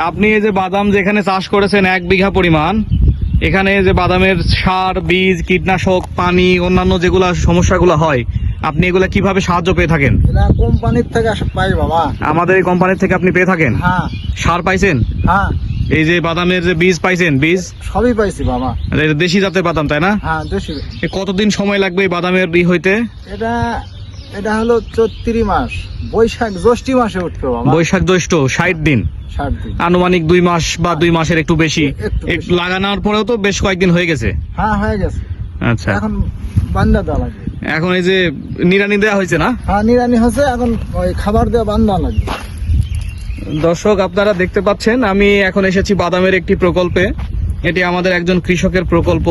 আপনি এই যে বাদাম যেখানে চাষ করেছেন এক বিঘা পরিমাণ এখানে যে বাদামের সার বীজ কীটনাশক পানি অন্যান্য যেগুলো সমস্যাগুলো হয় আপনি এগুলা কীভাবে সাহায্য পেয়ে থাকেন? কোম্পানির থেকে পাই বাবা। আমাদের এই কোম্পানির থেকে আপনি পেয়ে থাকেন? হ্যাঁ। সার পাইছেন? হ্যাঁ। এই যে বাদামের যে বীজ পাইছেন বীজ? সবই পাইছি বাবা। দেশি জাতের বাদাম তাই না? হ্যাঁ দেশি। কতদিন সময় লাগবে এই বাদামের ই হইতে? এটা এটা হলো চৌত্রিশ মাস। বৈশাখ জ্যৈষ্ঠী মাসে বাবা। বৈশাখ জ্যৈষ্ঠ ষাট দিন। আনুমানিক দুই মাস বা দুই মাসের একটু বেশি। একটু লাগানোর পরেও তো বেশ কয়েকদিন হয়ে গেছে। হ্যাঁ হয়ে গেছে। আচ্ছা। এখন বান্ধা দেওয়া লাগবে। এখন এই যে নিরানি দেওয়া হয়েছে না? হ্যাঁ নিরানি হচ্ছে এখন ওই খাবার দেওয়া বান্দা লাগবে। দর্শক আপনারা দেখতে পাচ্ছেন আমি এখন এসেছি বাদামের একটি প্রকল্পে। এটি আমাদের একজন কৃষকের প্রকল্প।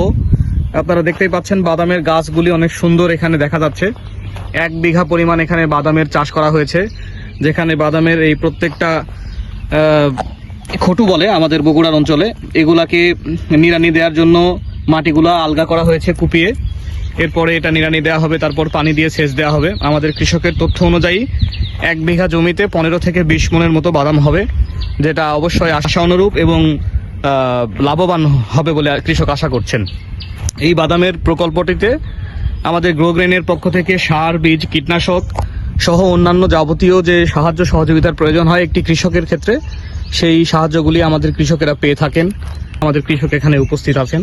আপনারা দেখতেই পাচ্ছেন বাদামের গাছগুলি অনেক সুন্দর এখানে দেখা যাচ্ছে। এক বিঘা পরিমাণ এখানে বাদামের চাষ করা হয়েছে, যেখানে বাদামের এই প্রত্যেকটা খটু বলে আমাদের বগুড়ার অঞ্চলে, এগুলাকে নিড়ানি দেওয়ার জন্য মাটিগুলা আলগা করা হয়েছে কুপিয়ে। এরপরে এটা নিড়ানি দেওয়া হবে, তারপর পানি দিয়ে সেচ দেওয়া হবে। আমাদের কৃষকের তথ্য অনুযায়ী, এক বিঘা জমিতে পনেরো থেকে বিশ মনের মতো বাদাম হবে, যেটা অবশ্যই আশা অনুরূপ এবং লাভবান হবে বলে কৃষক আশা করছেন। এই বাদামের প্রকল্পটিতে আমাদের গ্রোগ্রেনের পক্ষ থেকে সার, বীজ, কীটনাশক সহ অন্যান্য যাবতীয় যে সাহায্য সহযোগিতার প্রয়োজন হয় একটি কৃষকের ক্ষেত্রে, সেই সাহায্যগুলি আমাদের কৃষকেরা পেয়ে থাকেন। আমাদের কৃষক এখানে উপস্থিত আছেন।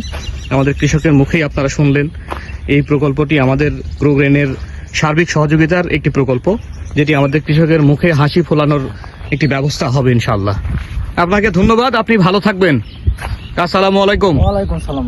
আমাদের কৃষকের মুখেই আপনারা শুনলেন, এই প্রকল্পটি আমাদের গ্রোগ্রেনের সার্বিক সহযোগিতার একটি প্রকল্প, যেটি আমাদের কৃষকের মুখে হাসি ফোলানোর একটি ব্যবস্থা হবে ইনশাল্লাহ আপনাকে ধন্যবাদ আপনি ভালো থাকবেন। আসসালামু আলাইকুম। ওয়ালাইকুম সালাম